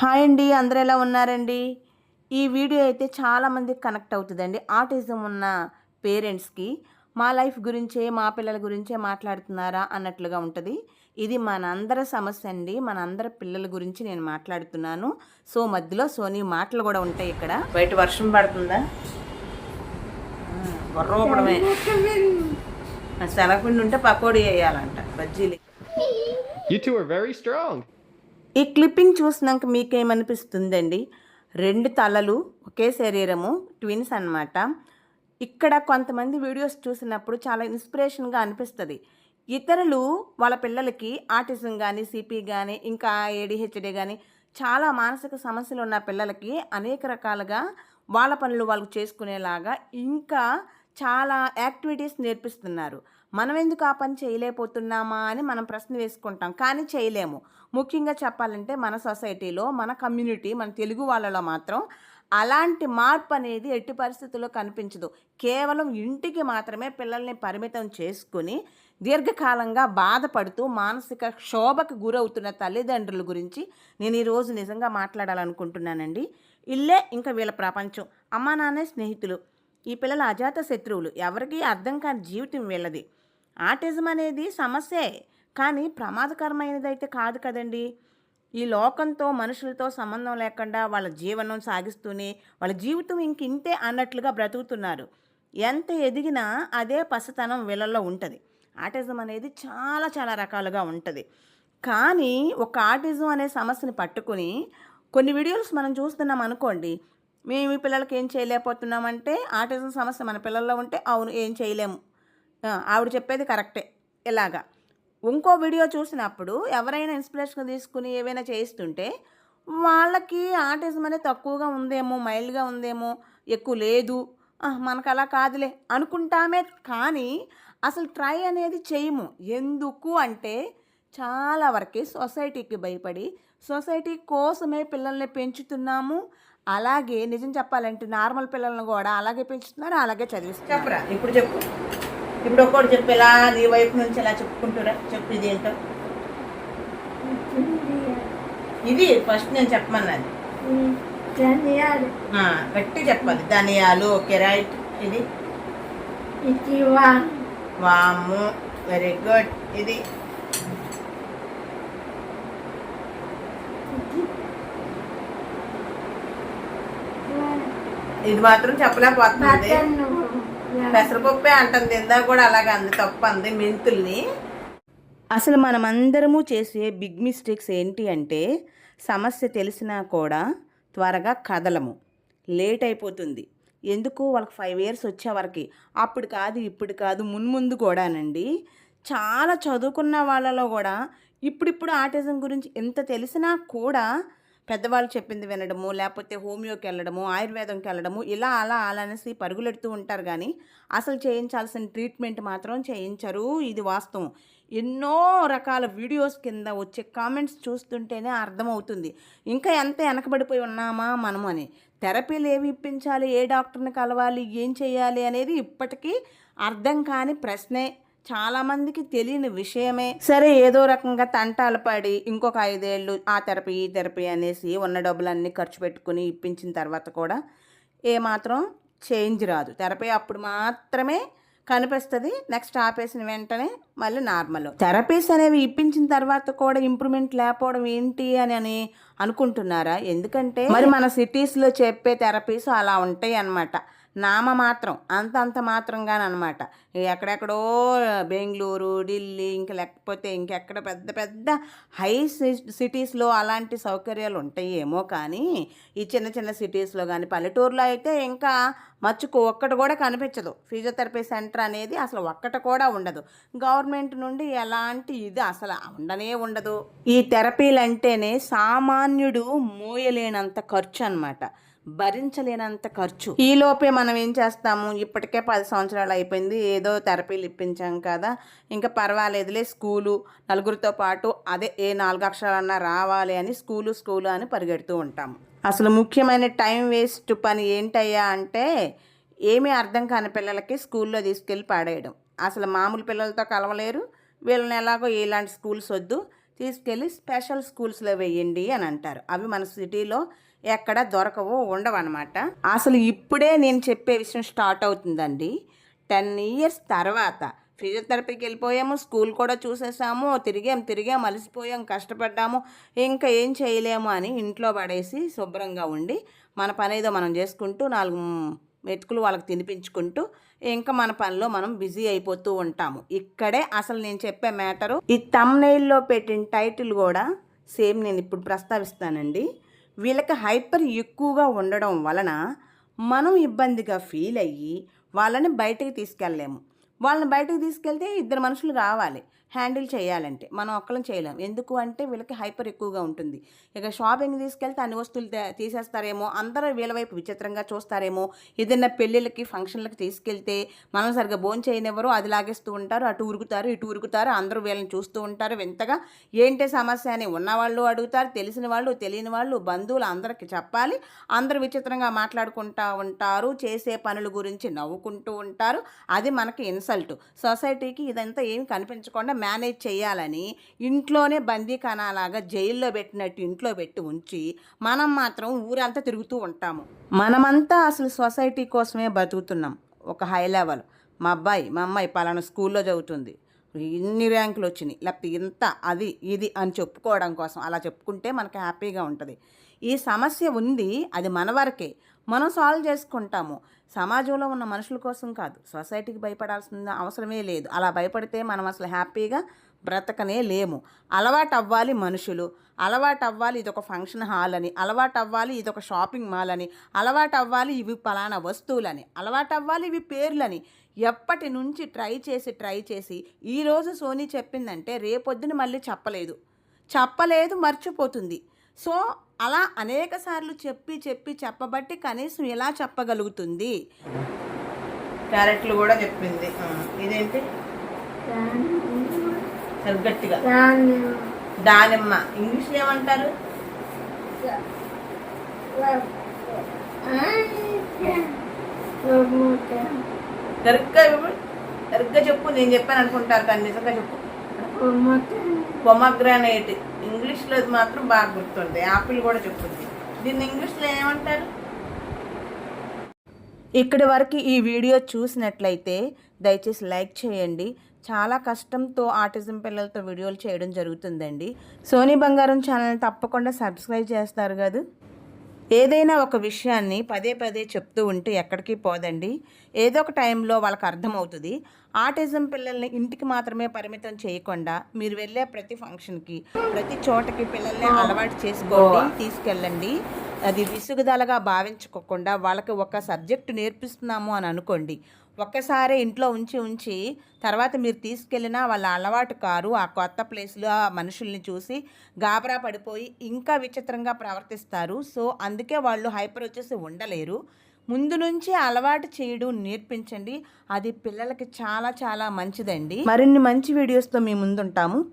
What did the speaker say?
Hi అండి అందరూ ఎలా ఉన్నారండి? ఈ వీడియో అయితే చాలామందికి కనెక్ట్ అవుతుందండి. ఆటిజం ఉన్న పేరెంట్స్కి మా లైఫ్ గురించే మా పిల్లల గురించే మాట్లాడుతున్నారా అన్నట్లుగా ఉంటుంది. ఇది మనందరి సమస్య అండి. మనందరి పిల్లల గురించి నేను మాట్లాడుతున్నాను. సో మధ్యలో సోనీ మాటలు కూడా ఉంటాయి ఇక్కడ. బయట వర్షం పడుతుందా? వర్రోపడమే శనగపిండి ఉంటే పకోడీ వేయాలంట. బజ్జీలు. You two are very strong. ఈ క్లిప్పింగ్ చూసినాక మీకేమనిపిస్తుందండి? రెండు తలలు ఒకే శరీరము ట్విన్స్ అన్నమాట. ఇక్కడ కొంతమంది వీడియోస్ చూసినప్పుడు చాలా ఇన్స్పిరేషన్గా అనిపిస్తుంది. ఇతరులు వాళ్ళ పిల్లలకి ఆటిజం కానీ సిపి కానీ ఇంకా ఏడిహెచ్డి కానీ చాలా మానసిక సమస్యలు ఉన్న పిల్లలకి అనేక రకాలుగా వాళ్ళ పనులు వాళ్ళు చేసుకునేలాగా ఇంకా చాలా యాక్టివిటీస్ నేర్పిస్తున్నారు. మనం ఎందుకు ఆ పని చేయలేకపోతున్నామా అని మనం ప్రశ్న వేసుకుంటాం కానీ చేయలేము. ముఖ్యంగా చెప్పాలంటే మన సొసైటీలో మన కమ్యూనిటీ మన తెలుగు వాళ్ళలో మాత్రం అలాంటి మార్పు అనేది ఎట్టి పరిస్థితుల్లో కనిపించదు. కేవలం ఇంటికి మాత్రమే పిల్లల్ని పరిమితం చేసుకుని దీర్ఘకాలంగా బాధపడుతూ మానసిక క్షోభకు గురవుతున్న తల్లిదండ్రుల గురించి నేను ఈరోజు నిజంగా మాట్లాడాలనుకుంటున్నానండి. ఇల్లే ఇంకా వీళ్ళ ప్రపంచం. అమ్మా నాన్నే స్నేహితులు. ఈ పిల్లల అజాత శత్రువులు. ఎవరికీ అర్థం కాని జీవితం వీళ్ళది. ఆటిజం అనేది సమస్యే కానీ ప్రమాదకరమైనదైతే కాదు కదండి. ఈ లోకంతో మనుషులతో సంబంధం లేకుండా వాళ్ళ జీవనం సాగిస్తూనే వాళ్ళ జీవితం ఇంక ఇంతే అన్నట్లుగా బ్రతుకుతున్నారు. ఎంత ఎదిగినా అదే పసితనం వీళ్ళల్లో ఉంటుంది. ఆటిజం అనేది చాలా చాలా రకాలుగా ఉంటుంది. కానీ ఒక ఆటిజం అనే సమస్యని పట్టుకుని కొన్ని వీడియోస్ మనం చూస్తున్నాం అనుకోండి మేము ఈ పిల్లలకి ఏం చేయలేకపోతున్నామంటే ఆటిజం సమస్య మన పిల్లల్లో ఉంటే అవును ఏం చేయలేము. ఆవిడ చెప్పేది కరెక్టే. ఇలాగా ఇంకో వీడియో చూసినప్పుడు ఎవరైనా ఇన్స్పిరేషన్ తీసుకుని ఏవైనా చేయిస్తుంటే వాళ్ళకి ఆర్టిజం అనేది తక్కువగా ఉందేమో మైల్డ్గా ఉందేమో ఎక్కువ లేదు. మనకు అలా కాదులే అనుకుంటామే కానీ అసలు ట్రై అనేది చేయము. ఎందుకు అంటే చాలా వరకు సొసైటీకి భయపడి సొసైటీ కోసమే పిల్లల్ని పెంచుతున్నాము. అలాగే నిజం చెప్పాలంటే నార్మల్ పిల్లల్ని కూడా అలాగే పెంచుతున్నారు అలాగే చదివిస్తున్నారు. చెప్పరా? ఇప్పుడు చెప్పు. ఇప్పుడు ఒక్కటి చెప్పు ఇలా నీ వైపు నుంచి ఇలా చెప్పుకుంటురా చెప్పు ఇది ఏంటో? ఇది ఫస్ట్ నేను చెప్పమన్నది. గట్టి చెప్పాలి. ధనియాలు ఓకే రైట్ ఇది వాము. Very good. ఇది. ఇది మాత్రం చెప్పలేకపోతుంది బటన్ పెసరపప్పే అంటుంది ఇందాక కూడా అలాగే అంది తప్పు అంది మెంతుల్ని. అసలు మనమందరము చేసే బిగ్ మిస్టేక్స్ ఏంటి అంటే సమస్య తెలిసినా కూడా త్వరగా కదలము. లేట్ అయిపోతుంది. ఎందుకు? వాళ్ళకి ఫైవ్ ఇయర్స్ వచ్చే వరకు. అప్పుడు కాదు ఇప్పుడు కాదు మున్ముందు కూడానండి. చాలా చదువుకున్న వాళ్ళలో కూడా ఇప్పుడిప్పుడు ఆటిజం గురించి ఎంత తెలిసినా కూడా పెద్దవాళ్ళు చెప్పింది వినడము లేకపోతే హోమియోకి వెళ్ళడము ఆయుర్వేదంకి వెళ్ళడము ఇలా అలా అలా అనేసి పరుగులెడుతూ ఉంటారు కానీ అసలు చేయించాల్సిన ట్రీట్మెంట్ మాత్రం చేయించరు. ఇది వాస్తవం. ఎన్నో రకాల వీడియోస్ కింద వచ్చే కామెంట్స్ చూస్తుంటేనే అర్థమవుతుంది. ఇంకా ఎంత వెనకబడిపోయి ఉన్నామా మనము అని. థెరపీలు ఏవి ఇప్పించాలి ఏ డాక్టర్ని కలవాలి ఏం చేయాలి అనేది ఇప్పటికీ అర్థం కాని ప్రశ్నే. చాలామందికి తెలియని విషయమే. సరే ఏదో రకంగా తంటాలు పడి ఇంకొక ఐదేళ్ళు ఆ థెరపీ ఈ థెరపీ అనేసి ఉన్న డబ్బులన్నీ ఖర్చు పెట్టుకుని ఇప్పించిన తర్వాత కూడా ఏమాత్రం చేంజ్ రాదు. థెరపీ అప్పుడు మాత్రమే కనిపిస్తుంది నెక్స్ట్ ఆపేసిన వెంటనే మళ్ళీ నార్మల్. థెరపీస్ అనేవి ఇప్పించిన తర్వాత కూడా ఇంప్రూవ్మెంట్ లేకపోవడం ఏంటి అని అని అనుకుంటున్నారా? ఎందుకంటే మరి మన సిటీస్లో చెప్పే థెరపీస్ అలా ఉంటాయి అన్నమాట నామ మాత్రం అంత అంత మాత్రంగానమాట ఎక్కడెక్కడో బెంగళూరు ఢిల్లీ ఇంకా లేకపోతే ఇంకెక్కడ పెద్ద పెద్ద హై సిటీస్లో అలాంటి సౌకర్యాలు ఉంటాయేమో కానీ ఈ చిన్న చిన్న సిటీస్లో కానీ పల్లెటూరులో అయితే ఇంకా మచ్చుకు ఒక్కటి కూడా కనిపించదు. ఫిజియోథెరపీ సెంటర్ అనేది అసలు ఒక్కటి కూడా ఉండదు. గవర్నమెంట్ నుండి ఎలాంటి ఇది అసలు ఉండనే ఉండదు. ఈ థెరపీలు అంటేనే సామాన్యుడు మోయలేనంత ఖర్చు అనమాట భరించలేనంత ఖర్చు. ఈ లోపే మనం ఏం చేస్తాము? ఇప్పటికే పది సంవత్సరాలు అయిపోయింది. ఏదో థెరపీలు ఇప్పించాం కదా. ఇంకా పర్వాలేదులే స్కూలు నలుగురితో పాటు అదే ఏ నాలుగు అక్షరాలన్నా రావాలి అని స్కూలు స్కూలు అని పరిగెడుతూ ఉంటాము. అసలు ముఖ్యమైన టైం వేస్ట్ పని ఏంటయ్యా అంటే ఏమీ అర్థం కాని పిల్లలకి స్కూల్లో తీసుకెళ్ళి పాడేయడం. అసలు మామూలు పిల్లలతో కలవలేరు. వీళ్ళని ఎలాగో ఇలాంటి స్కూల్స్ వద్దు. తీసుకెళ్ళి స్పెషల్ స్కూల్స్లో వేయండి అని అంటారు. అవి మన సిటీలో ఎక్కడ దొరకవు ఉండవు అనమాట అసలు ఇప్పుడే నేను చెప్పే విషయం స్టార్ట్ అవుతుందండి. టెన్ ఇయర్స్ తర్వాత ఫిజియోథెరపీకి వెళ్ళిపోయాము స్కూల్ కూడా చూసేసాము తిరిగాం తిరిగాం అలసిపోయాం కష్టపడ్డాము ఇంకా ఏం చేయలేము అని ఇంట్లో పడేసి శుభ్రంగా ఉండి మన పని ఏదో మనం చేసుకుంటూ నాలుగు మెతుకులు వాళ్ళకి తినిపించుకుంటూ ఇంకా మన పనిలో మనం బిజీ అయిపోతూ ఉంటాము. ఇక్కడే అసలు నేను చెప్పే మ్యాటరు ఈ తమ్నైల్లో పెట్టిన టైటిల్ కూడా సేమ్ నేను ఇప్పుడు ప్రస్తావిస్తానండి. వీళ్ళకి హైపర్ ఎక్కువగా ఉండడం వలన మనం ఇబ్బందిగా ఫీల్ అయ్యి వాళ్ళని బయటకు తీసుకెళ్ళలేము. వాళ్ళని బయటకు తీసుకెళ్తే ఇద్దరు మనుషులు కావాలి హ్యాండిల్ చేయాలంటే మనం ఒక్కరం చేయలేం. ఎందుకు అంటే వీళ్ళకి హైపర్ ఎక్కువగా ఉంటుంది. ఇక షాపింగ్ తీసుకెళ్తే అన్ని వస్తువులు తీసేస్తారేమో అందరూ వీళ్ళ వైపు విచిత్రంగా చూస్తారేమో ఏదైనా పెళ్ళిళ్ళకి ఫంక్షన్లకి తీసుకెళ్తే మనం సరిగ్గా భోజనం చేయనివ్వరు అది లాగేస్తూ ఉంటారు అటు ఉరుకుతారు ఇటు ఉరుకుతారు అందరూ వీళ్ళని చూస్తూ ఉంటారు. వింతగా ఏంటి సమస్య అని ఉన్నవాళ్ళు అడుగుతారు తెలిసిన వాళ్ళు తెలియని వాళ్ళు బంధువులు అందరికీ చెప్పాలి. అందరూ విచిత్రంగా మాట్లాడుకుంటూ ఉంటారు చేసే పనుల గురించి నవ్వుకుంటూ ఉంటారు. అది మనకి ఇన్సల్ట్. సొసైటీకి ఇదంతా ఏమి కనిపించకుండా మేనేజ్ చేయాలని ఇంట్లోనే బందీఖానాలాగా జైల్లో పెట్టినట్టు ఇంట్లో పెట్టి ఉంచి మనం మాత్రం ఊరంతా తిరుగుతూ ఉంటాము. మనమంతా అసలు సొసైటీ కోసమే బతుకుతున్నాం ఒక హై లెవెల్. మా అబ్బాయి మా అమ్మాయి పలానా స్కూల్లో చదువుతుంది. ఇన్ని ర్యాంకులు వచ్చినాయి. లేకపోతే ఇంత అది ఇది అని చెప్పుకోవడం కోసం అలా చెప్పుకుంటే మనకి హ్యాపీగా ఉంటుంది. ఈ సమస్య ఉంది అది మన వరకే. మనం సాల్వ్ చేసుకుంటాము. సమాజంలో ఉన్న మనుషుల కోసం కాదు. సొసైటీకి భయపడాల్సిన అవసరమే లేదు. అలా భయపడితే మనం అసలు హ్యాపీగా బ్రతకనే లేము. అలవాటు అవ్వాలి మనుషులు. అలవాటు అవ్వాలి ఇది ఒక ఫంక్షన్ హాల్ అని. అలవాటు అవ్వాలి ఇదొక షాపింగ్ మాల్ అని. అలవాటు అవ్వాలి ఇవి పలానా వస్తువులని. అలవాటు అవ్వాలి ఇవి పేర్లని. ఎప్పటి నుంచి ట్రై చేసి ట్రై చేసి ఈరోజు సోనీ చెప్పిందంటే రేపొద్దున మళ్ళీ చెప్పలేదు. చెప్పలేదు మర్చిపోతుంది. సో అలా అనేక సార్లు చెప్పి చెప్పి చెప్పబట్టి కనీసం ఎలా చెప్పగలుగుతుంది. క్యారెట్లు కూడా చెప్పింది. ఇదేంటి? గట్టిగా దానిమ్మ. ఇంగ్లీష్ ఏమంటారు? సరిగ్గా సరిగ్గా చెప్పు నేను చెప్పాను అనుకుంటారు కానీ నిజంగా చెప్పు. పొమగ్రానైట్. ఇంగ్లీష్లో అది మాత్రం బాగా గుర్తుంది యాపిల్ కూడా చెప్తుంది. దీన్ని ఇంగ్లీష్లో ఏమంటారు? ఇక్కడి వరకు ఈ వీడియో చూసినట్లయితే దయచేసి లైక్ చేయండి. చాలా కష్టంతో ఆటిజం పిల్లలతో వీడియోలు చేయడం జరుగుతుందండి. సోనీ బంగారం ఛానల్ తప్పకుండా సబ్స్క్రైబ్ చేస్తారు కదా? ఏదైనా ఒక విషయాన్ని పదే పదే చెప్తూ ఉంటే ఎక్కడికి పోదండి. ఏదో ఒక టైంలో వాళ్ళకి అర్థమవుతుంది. ఆటిజం పిల్లల్ని ఇంటికి మాత్రమే పరిమితం చేయకుండా మీరు వెళ్ళే ప్రతి ఫంక్షన్కి ప్రతి చోటకి పిల్లల్ని అలవాటు చేసుకోండి తీసుకెళ్ళండి. అది విసుగుదలగా భావించుకోకుండా వాళ్ళకి ఒక సబ్జెక్టు నేర్పిస్తున్నాము అని అనుకోండి ఒక్కసారే ఇంట్లో ఉంచి ఉంచి తర్వాత మీరు తీసుకెళ్ళినా వాళ్ళ అలవాటు కారు ఆ కొత్త ప్లేస్లో ఆ మనుషుల్ని చూసి గాబరా పడిపోయి ఇంకా విచిత్రంగా ప్రవర్తిస్తారు. సో అందుకే వాళ్ళు హైపర్ వచ్చేసి ఉండలేరు. ముందు నుంచి అలవాటు చేయడం నేర్పించండి. అది పిల్లలకి చాలా చాలా మంచిదండి. మరిన్ని మంచి వీడియోస్తో మీ ముందుంటాము.